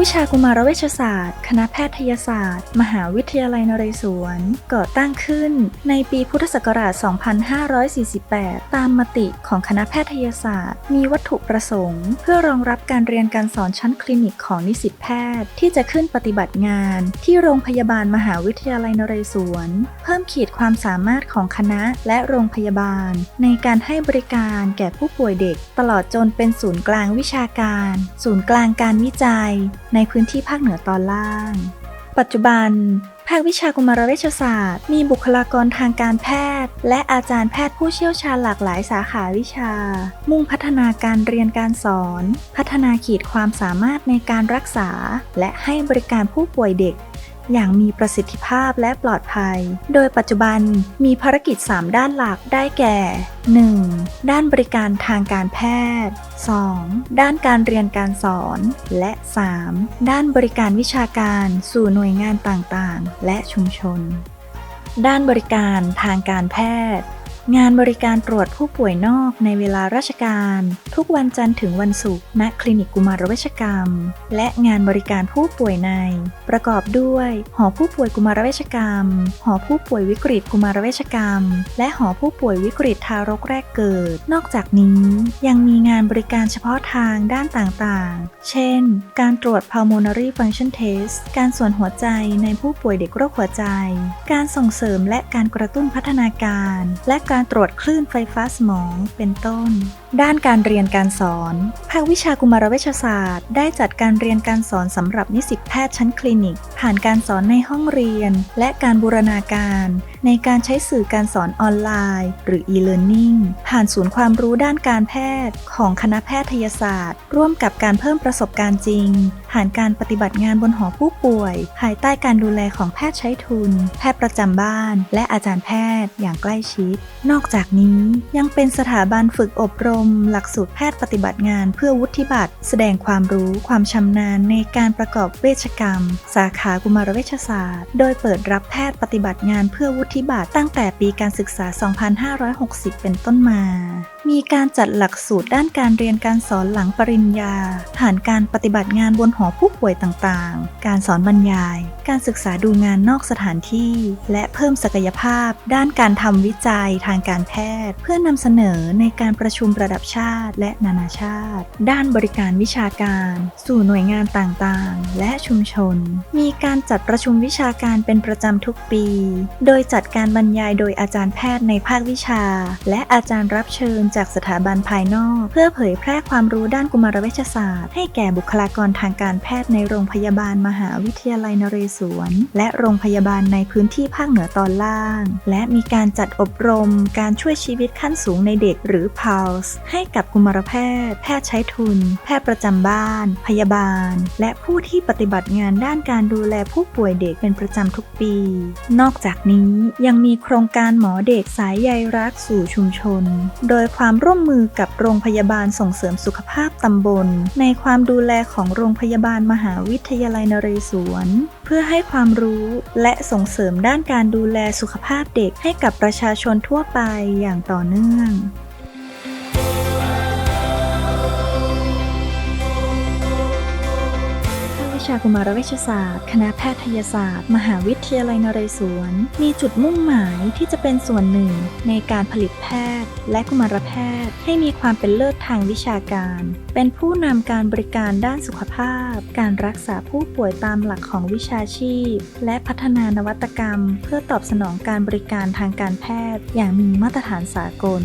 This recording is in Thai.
วิชากุมารเวชศาสตร์ คณะแพทยศาสตร์ มหาวิทยาลัยนเรศวร ก่อตั้งขึ้นในปีพุทธศักราช 2548 ตามมติของคณะแพทยศาสตร์ มีวัตถุประสงค์ เพื่อรองรับการเรียนการสอนชั้นคลินิกของนิสิตแพทย์ ที่จะขึ้นปฏิบัติงาน ที่โรงพยาบาลมหาวิทยาลัยนเรศวร เพิ่มขีดความสามารถของคณะและโรงพยาบาล ในการให้บริการแก่ผู้ป่วยเด็ก ตลอดจนเป็นศูนย์กลางวิชาการ ศูนย์กลางการวิจัยในพื้นที่ภาคเหนือตอนล่าง ปัจจุบัน ภาควิชากุมารเวชศาสตร์ มีบุคลากรทางการแพทย์ และอาจารย์แพทย์ผู้เชี่ยวชาญหลากหลายสาขาวิชา มุ่งพัฒนาการเรียนการสอน พัฒนาขีดความสามารถในการรักษา และให้บริการผู้ป่วยเด็ก อย่างมีประสิทธิภาพและปลอดภัย โดยปัจจุบันมีภารกิจ 3 ด้านหลักได้แก่ 1. ด้านบริการทางการแพทย์ 2. ด้านการเรียนการสอน และ 3. ด้านบริการวิชาการสู่หน่วยงานต่างๆ และชุมชน ด้านบริการทางการแพทย์ งานบริการตรวจผู้ป่วยนอกในเวลาราชการ ทุกวันจันทร์ถึงวันศุกร์ณคลินิกกุมารเวชกรรม และงานบริการผู้ป่วยใน ประกอบด้วย หอผู้ป่วยกุมารเวชกรรม หอผู้ป่วยวิกฤตกุมารเวชกรรม และหอผู้ป่วยวิกฤตทารกแรกเกิด นอกจากนี้ยังมีงานบริการเฉพาะทางด้านต่างๆ เช่น การตรวจ pulmonary function test การส่วนหัวใจในผู้ป่วยเด็กโรคหัวใจ การส่งเสริมและการกระตุ้นพัฒนาการ และการการตรวจคลื่นไฟฟ้าสมองเป็นต้นด้านการเรียนการสอน ภาควิชากุมารเวชศาสตร์ ได้จัดการเรียนการสอนสำหรับนิสิตแพทย์ชั้นคลินิก ผ่านการสอนในห้องเรียน และการบูรณาการ ในการใช้สื่อการสอนออนไลน์ หรือ e-learning ผ่านศูนย์ความรู้ด้านการแพทย์ ของคณะแพทยศาสตร์ ร่วมกับการเพิ่มประสบการณ์จริง ผ่านการปฏิบัติงานบนหอผู้ป่วย ภายใต้การดูแลของแพทย์ใช้ทุน แพทย์ประจำบ้าน และอาจารย์แพทย์อย่างใกล้ชิด นอกจากนี้ยังเป็นสถาบันฝึกอบรมหลักสูตรแพทย์ปฏิบัติงานเพื่อวุฒิบัตร แสดงความรู้ความชำนาญในการประกอบเวชกรรม สาขากุมารเวชศาสตร์ โดยเปิดรับแพทย์ปฏิบัติงานเพื่อวุฒิบัตรตั้งแต่ปีการศึกษา 2560 เป็นต้นมามีการจัดหลักสูตรด้านการเรียนการสอนหลังปริญญา ผ่านการปฏิบัติงานบนหอผู้ป่วยต่างๆ การสอนบรรยาย การศึกษาดูงานนอกสถานที่ และเพิ่มศักยภาพ ด้านการทำวิจัยทางการแพทย์ เพื่อนำเสนอในการประชุมระดับชาติ และนานาชาติ ด้านบริการวิชาการ สู่หน่วยงานต่างๆ และชุมชน มีการจัดประชุมวิชาการเป็นประจำทุกปี โดยจัดการบรรยายโดยอาจารย์แพทย์ในภาควิชา และอาจารย์รับเชิญจากสถาบันภายนอก เพื่อเผยแพร่ความรู้ด้านกุมารเวชศาสตร์ ให้แก่บุคลากรทางการแพทย์ในโรงพยาบาลมหาวิทยาลัยนเรศวร และโรงพยาบาลในพื้นที่ภาคเหนือตอนล่าง และมีการจัดอบรมการช่วยชีวิตขั้นสูงในเด็กหรือ PALS ให้กับกุมารแพทย์ แพทย์ใช้ทุน แพทย์ประจำบ้าน พยาบาล และผู้ที่ปฏิบัติงานด้านการดูแลผู้ป่วยเด็กเป็นประจำทุกปี นอกจากนี้ยังมีโครงการหมอเด็กสายใยรักสู่ชุมชน โดยยความร่วมมือกับโรงพยาบาลส่งเสริมสุขภาพตำบล ในความดูแลของโรงพยาบาลมหาวิทยาลัยนเรศวร เพื่อให้ความรู้และส่งเสริมด้านการดูแลสุขภาพเด็กให้กับประชาชนทั่วไปอย่างต่อเนื่อง ชากุมารเวชศาสตร์ คณะแพทยศาสตร์ มหาวิทยาลัยนเรศวร มีจุดมุ่งหมายที่จะเป็นส่วนหนึ่งในการผลิตแพทย์ และกุมารแพทย์ ให้มีความเป็นเลิศทางวิชาการ เป็นผู้นำการบริการด้านสุขภาพ การรักษาผู้ป่วยตามหลักของวิชาชีพ และพัฒนานวัตกรรม เพื่อตอบสนองการบริการทางการแพทย์ อย่างมีมาตรฐานสากล